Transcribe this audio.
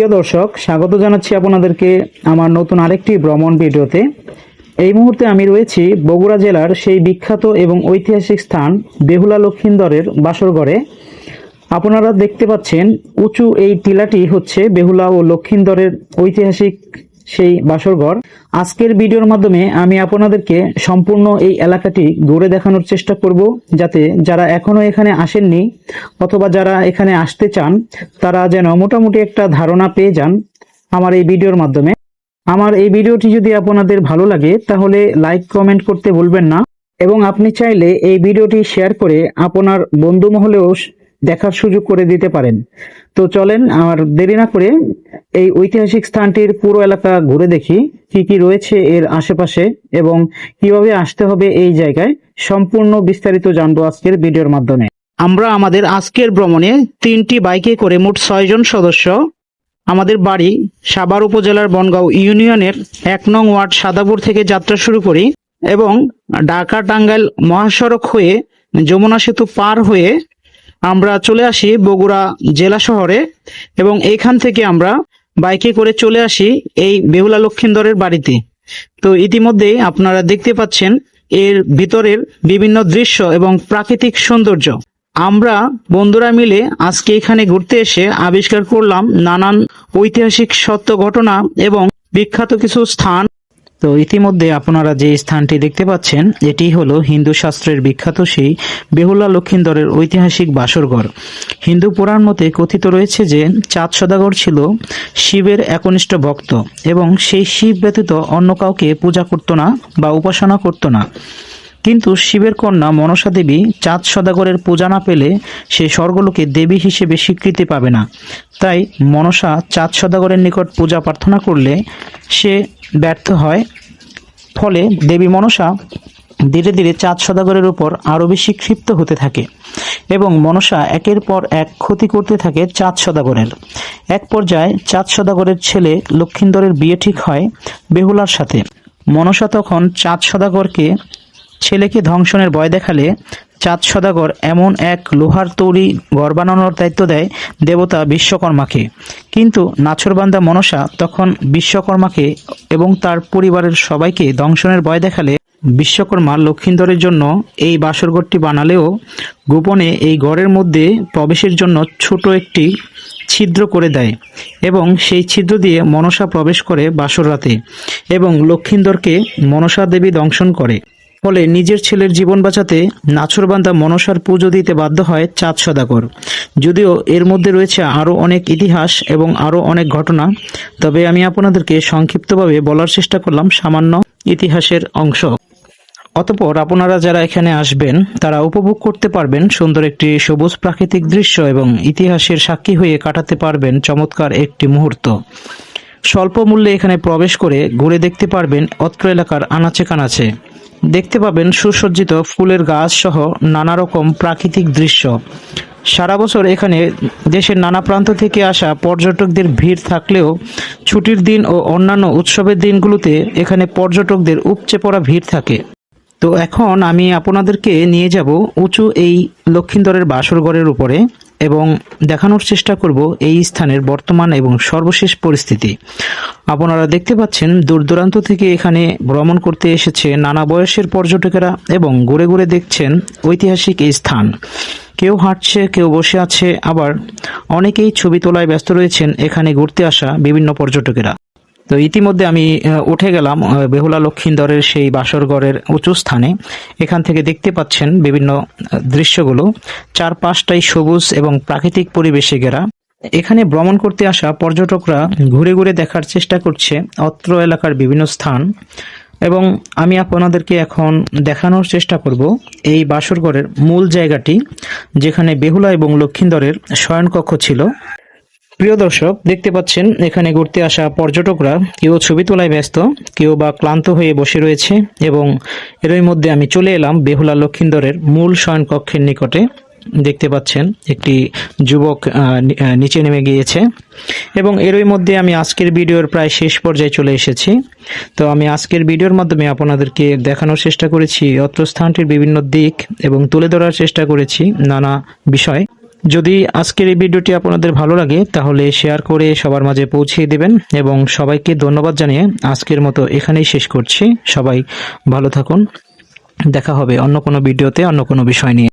প্রিয় দর্শক, স্বাগত জানাচ্ছি আপনাদেরকে আমার নতুন আরেকটি ভ্রমণ ভিডিওতে। এই মুহূর্তে আমি রয়েছি বগুড়া জেলার সেই বিখ্যাত এবং ঐতিহাসিক স্থান বেহুলা লক্ষিন্দরের বাসরগড়ে। আপনারা দেখতে পাচ্ছেন উঁচু এই টিলাটি হচ্ছে বেহুলা ও লক্ষিন্দরের ঐতিহাসিক সেই বাসরঘর আজকের ভিডিওর মাধ্যমে আমি আপনাদেরকে সম্পূর্ণ এই এলাকাটি ঘুরে দেখানোর চেষ্টা করব, যাতে যারা এখনও এখানে আসেননি অথবা যারা এখানে আসতে চান, তারা যেন মোটামুটি একটা ধারণা পেয়ে যান আমার এই ভিডিওর মাধ্যমে। আমার এই ভিডিওটি যদি আপনাদের ভালো লাগে, তাহলে লাইক, কমেন্ট করতে ভুলবেন না। এবং আপনি চাইলে এই ভিডিওটি শেয়ার করে আপনার বন্ধু মহলেও দেখার সুযোগ করে দিতে পারেন। তো চলেন, আর দেরি না করে এই ঐতিহাসিক স্থানটির পুরো এলাকা ঘুরে দেখি, কি কি রয়েছে এর আশেপাশে এবং কীভাবে আসতে হবে এই জায়গায় সম্পূর্ণ বিস্তারিত জানব আজকের ভিডিওর মাধ্যমে। আমরা আমাদের আজকের ভ্রমণে তিনটি বাইকে করে মোট ছয়জন সদস্য। আমাদের বাড়ি সাভার উপজেলার বনগাঁও ইউনিয়নের এক নং ওয়ার্ড সাদাপুর থেকে যাত্রা শুরু করি এবং ঢাকা টাঙ্গাইল মহাসড়ক হয়ে যমুনা সেতু পার হয়ে আমরা চলে আসি বগুড়া জেলা শহরে এবং এইখান থেকে আমরা বাইকে করে চলে আসি এই বেহুলা লক্ষিন্দরের বাড়িতে। তো ইতিমধ্যেই আপনারা দেখতে পাচ্ছেন এর ভিতরের বিভিন্ন দৃশ্য এবং প্রাকৃতিক সৌন্দর্য। আমরা বন্ধুরা মিলে আজকে এখানে ঘুরতে এসে আবিষ্কার করলাম নানান ঐতিহাসিক সত্য ঘটনা এবং বিখ্যাত কিছু স্থান তো ইতিমধ্যে আপনারা যে স্থানটি দেখতে পাচ্ছেন, এটি হলো হিন্দু শাস্ত্রের বিখ্যাত সেই বেহুলা লক্ষিন্দরের ঐতিহাসিক বাসরঘর। হিন্দু পুরাণ মতে কথিত রয়েছে যে চাঁদ সদাগর ছিল শিবের একনিষ্ঠ ভক্ত এবং সেই শিব ব্যতীত অন্য কাউকে পূজা করত না বা উপাসনা করত না। কিন্তু শিবের কন্যা মনসা দেবী চাঁদ সদাগরের পূজা না পেলে সে স্বর্গলোকে দেবী হিসেবে স্বীকৃতি পাবে না। তাই মনসা চাঁদ সদাগরের নিকট পূজা প্রার্থনা করলে সে ব্যর্থ হয়। ফলে দেবী মনসা ধীরে ধীরে চাঁদ সদাগরের উপর আরও বেশি ক্ষিপ্ত হতে থাকে এবং মনসা একের পর এক ক্ষতি করতে থাকে চাঁদ সদাগরের। এক পর্যায়ে চাঁদ সদাগরের ছেলে লক্ষিন্দরের বিয়ে ঠিক হয় বেহুলার সাথে। মনসা তখন চাঁদ সদাগরকে ছেলেকে ধ্বংসনের ভয় দেখালে চাঁদ সদাগর এমন এক লোহার তৈরি ঘর বানানোর দায়িত্ব দেয় দেবতা বিশ্বকর্মাকে। কিন্তু নাছরবান্দা মনসা তখন বিশ্বকর্মাকে এবং তার পরিবারের সবাইকে ধ্বংসনের ভয় দেখালে বিশ্বকর্মা লক্ষিন্দরের জন্য এই বাসরঘরটি বানালেও গোপনে এই ঘরের মধ্যে প্রবেশের জন্য ছোট একটি ছিদ্র করে দেয় এবং সেই ছিদ্র দিয়ে মনসা প্রবেশ করে বাসর রাতে এবং লক্ষিন্দরকে মনসা দেবী দংশন করে। ফলে নিজের ছেলের জীবন বাঁচাতে নাছরবান্দা মনসার পুজো দিতে বাধ্য হয় চাঁদ সদাগর। যদিও এর মধ্যে রয়েছে আরও অনেক ইতিহাস এবং আরও অনেক ঘটনা, তবে আমি আপনাদেরকে সংক্ষিপ্তভাবে বলার চেষ্টা করলাম সামান্য ইতিহাসের অংশ। অতপর আপনারা যারা এখানে আসবেন, তারা উপভোগ করতে পারবেন সুন্দর একটি সবুজ প্রাকৃতিক দৃশ্য এবং ইতিহাসের সাক্ষী হয়ে কাটাতে পারবেন চমৎকার একটি মুহূর্ত। স্বল্প মূল্যে এখানে প্রবেশ করে ঘুরে দেখতে পারবেন অত্র এলাকার আনাচে কানাচে। দেখতে পাবেন সুসজ্জিত ফুলের গাছ সহ নানা রকম প্রাকৃতিক দৃশ্য। সারা বছর এখানে দেশের নানা প্রান্ত থেকে আসা পর্যটকদের ভিড় থাকলেও ছুটির দিন ও অন্যান্য উৎসবের দিনগুলোতে এখানে পর্যটকদের উপচে পড়া ভিড় থাকে। তো এখন আমি আপনাদেরকে নিয়ে যাব উঁচু এই লক্ষিন্দরের বাসরগড়ের উপরে। এবং দেখানোর চেষ্টা করব এই স্থানের বর্তমান এবং সর্বশেষ পরিস্থিতি। আপনারা দেখতে পাচ্ছেন দূর দূরান্ত থেকে এখানে ভ্রমণ করতে এসেছে নানা বয়সের পর্যটকেরা এবং ঘুরে ঘুরে দেখছেন ঐতিহাসিক এই স্থান। কেউ হাঁটছে, কেউ বসে আছে, আবার অনেকেই ছবি তোলায় ব্যস্ত রয়েছেন এখানে ঘুরতে আসা বিভিন্ন পর্যটকেরা। তো ইতিমধ্যে আমি উঠে গেলাম বেহুলা লক্ষিন্দরের সেই বাসরগড়ের উঁচু স্থানে। এখান থেকে দেখতে পাচ্ছেন বিভিন্ন দৃশ্যগুলো। চারপাশটাই সবুজ এবং প্রাকৃতিক পরিবেশে ঘেরা। এখানে ভ্রমণ করতে আসা পর্যটকরা ঘুরে ঘুরে দেখার চেষ্টা করছে অত্র এলাকার বিভিন্ন স্থান। এবং আমি আপনাদেরকে এখন দেখানোর চেষ্টা করব এই বাসরগড়ের মূল জায়গাটি, যেখানে বেহুলা এবং লক্ষিন্দরের শয়নকক্ষ ছিল। প্রিয় দর্শক, দেখতে পাচ্ছেন, এখানে ঘুরতে আসা পর্যটকরা কেউ ছবি তোলায় ব্যস্ত, কেউ বা ক্লান্ত হয়ে বসে রয়েছে এবং এরই মধ্যে আমি চলে এলাম বেহুলা লক্ষিন্দরের মূল শয়নকক্ষের নিকটে। দেখতে পাচ্ছেন, একটি যুবক নিচে নেমে গিয়েছে এবং এরই মধ্যে আমি আজকের ভিডিওর প্রায় শেষ পর্যায়ে চলে এসেছি। তো আমি আজকের ভিডিওর মাধ্যমে আপনাদেরকে দেখানোর চেষ্টা করেছি, অত্র স্থানটির বিভিন্ন দিক এবং তুলে ধরার চেষ্টা করেছি নানা বিষয়। যদি আজকের এই ভিডিওটি আপনাদের ভালো লাগে, তাহলে শেয়ার করে সবার মাঝে পৌঁছিয়ে দেবেন এবং সবাইকে ধন্যবাদ জানিয়ে আজকের মতো এখানেই শেষ করছি। সবাই ভালো থাকুন। দেখা হবে অন্য কোনো ভিডিওতে অন্য কোনো বিষয় নিয়ে।